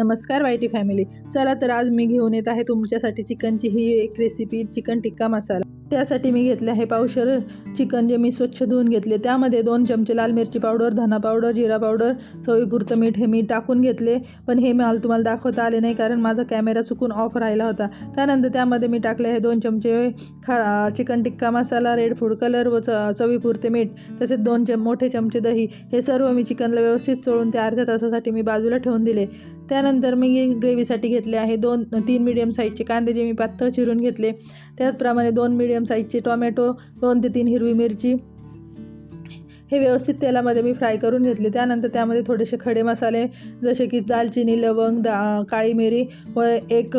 नमस्कार Y T family. चला तर आज मी घेऊन येत आहे तुमच्यासाठी चिकनची ही एक रेसिपी चिकन टिक्का मसाला. त्यासाठी मी घेतले आहे पावशर चिकन जे मी स्वच्छ धुवून घेतले. त्यामध्ये दोन चमचे लाल मिरची पावडर धना पावडर जिरा पावडर चवीपुरतं मीठ हे मी टाकून घेतले. पण हे मला तुम्हाला दाखवता आले नाही कारण माझा कॅमेरा चुकून ऑफ राहिला होता. त्यानंतर त्यामध्ये मी टाकले आहे दोन चमचे खा chicken tikka masala red food colour व च चवीपुरते मीठ तसेच दोन चम मोठे चमचे दही. हे सर्व मी चिकनला व्यवस्थित चोळून ते अर्ध्या तासासाठी मी बाजूला ठेवून दिले. त्यानंतर मी ग्रेव्हीसाठी घेतले आहे दोन तीन मिडियम साईजचे कांदे जे मी पातळ चिरून घेतले. त्याचप्रमाणे दोन मिडियम साईजचे टोमॅटो दोन ते तीन हिरवी मिरची. हे व्यवस्थित तेलामध्ये मी फ्राय करून घेतले. त्यानंतर त्यामध्ये थोडेसे खडे मसाले जसे की दालचिनी लवंग दा काळी मिरी व एक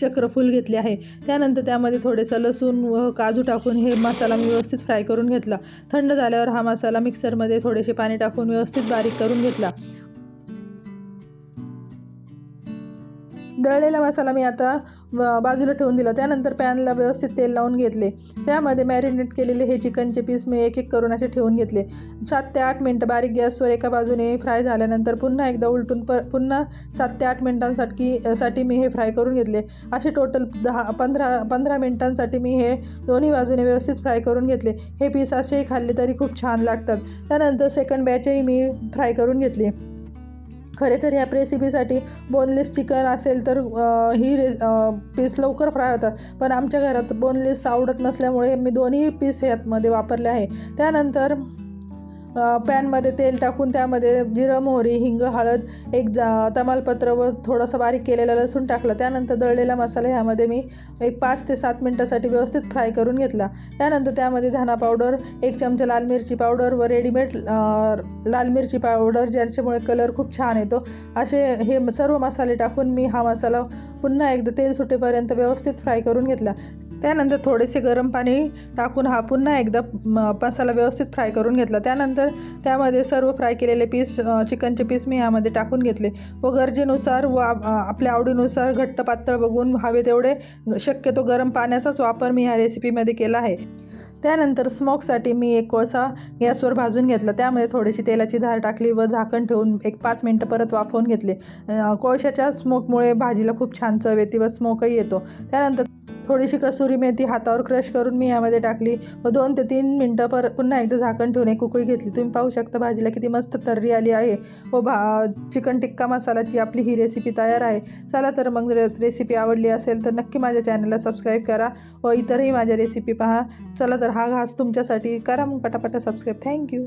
चक्रफूल घेतले आहे. त्यानंतर त्यामध्ये थोडेसं लसूण व काजू टाकून हे मसाला मी व्यवस्थित फ्राय करून घेतला. थंड झाल्यावर हा मसाला मिक्सरमध्ये थोडेसे पाणी टाकून व्यवस्थित बारीक करून घेतला. दळलेला मसाला मी आता बाजूला ठेवून दिला. त्यानंतर पॅनला व्यवस्थित तेल लावून घेतले. त्यामध्ये मॅरिनेट केलेले हे चिकनचे पीस मी एक एक करून असे ठेवून घेतले. सात ते आठ मिनटं बारीक गॅसवर एका बाजूने फ्राय झाल्यानंतर पुन्हा एकदा उलटून प पुन्हा सात ते आठ मिनटांसाठी साठी मी हे फ्राय करून घेतले. असे टोटल दहा पंधरा पंधरा मिनटांसाठी मी हे दोन्ही बाजूने व्यवस्थित फ्राय करून घेतले. हे पीस असेही खाल्ले तरी खूप छान लागतात. त्यानंतर सेकंड बॅचही मी फ्राय करून घेतली. खरे तर ह्या रेसिपीसाठी बोनलेस चिकन असेल तर ही रे पीस लवकर फ्राय होतात. पण आमच्या घरात बोनलेस आवडत नसल्यामुळे मी दोन्ही पीस ह्यातमध्ये वापरले आहे. त्यानंतर पॅनमध्ये तेल टाकून त्यामध्ये जिरं मोहरी हिंग हळद एक जा तमालपत्र व थोडंसं बारीक केलेलं लसूण टाकलं. त्यानंतर दळलेला मसाला ह्यामध्ये मी एक पाच ते सात मिनटासाठी व्यवस्थित फ्राय करून घेतला. त्यानंतर त्यामध्ये धना पावडर एक चमचा लाल मिरची पावडर व रेडीमेड लाल मिरची पावडर ज्याच्यामुळे कलर खूप छान येतो. असे हे सर्व मसाले टाकून मी हा मसाला पुन्हा एकदा तेल सुटेपर्यंत व्यवस्थित फ्राय करून घेतला. त्यानंतर थोडेसे गरम पाणी टाकून हा पुन्हा एकदा मसाला व्यवस्थित फ्राय करून घेतला. त्यानंतर त्यामध्ये सर्व फ्राय केलेले पीस चिकनचे पीस मी यामध्ये टाकून घेतले. व गरजेनुसार व आपल्या आवडीनुसार घट्ट पातळ बघून हवे तेवढे शक्यतो गरम पाण्याचाच वापर मी ह्या रेसिपीमध्ये केला आहे. त्यानंतर स्मोकसाठी मी एक कोळसा गॅसवर भाजून घेतला. त्यामध्ये थोडीशी तेलाची धार टाकली व झाकण ठेवून एक पाच मिनटं परत वाफवून घेतले. कोळशाच्या स्मोकमुळे भाजीला खूप छान चव येते व स्मोकही येतो. त्यानंतर थोडीशी कसुरी मेथी हातावर क्रश करून मी यामध्ये टाकली. व दोन ते तीन मिनटं पर पुन्हा एकदा झाकण ठेवून एक उकळी घेतली. तुम्ही पाहू शकता भाजीला किती मस्त तर्री आली आहे. व भा चिकन टिक्का मसालाची आपली ही रेसिपी तयार आहे. चला तर मग रे रेसिपी आवडली असेल तर नक्की माझ्या चॅनलला सबस्क्राईब करा व इतरही माझ्या रेसिपी पहा. चला तर हा घास तुमच्यासाठी करा मग पटापटा सबस्क्राईब थँक्यू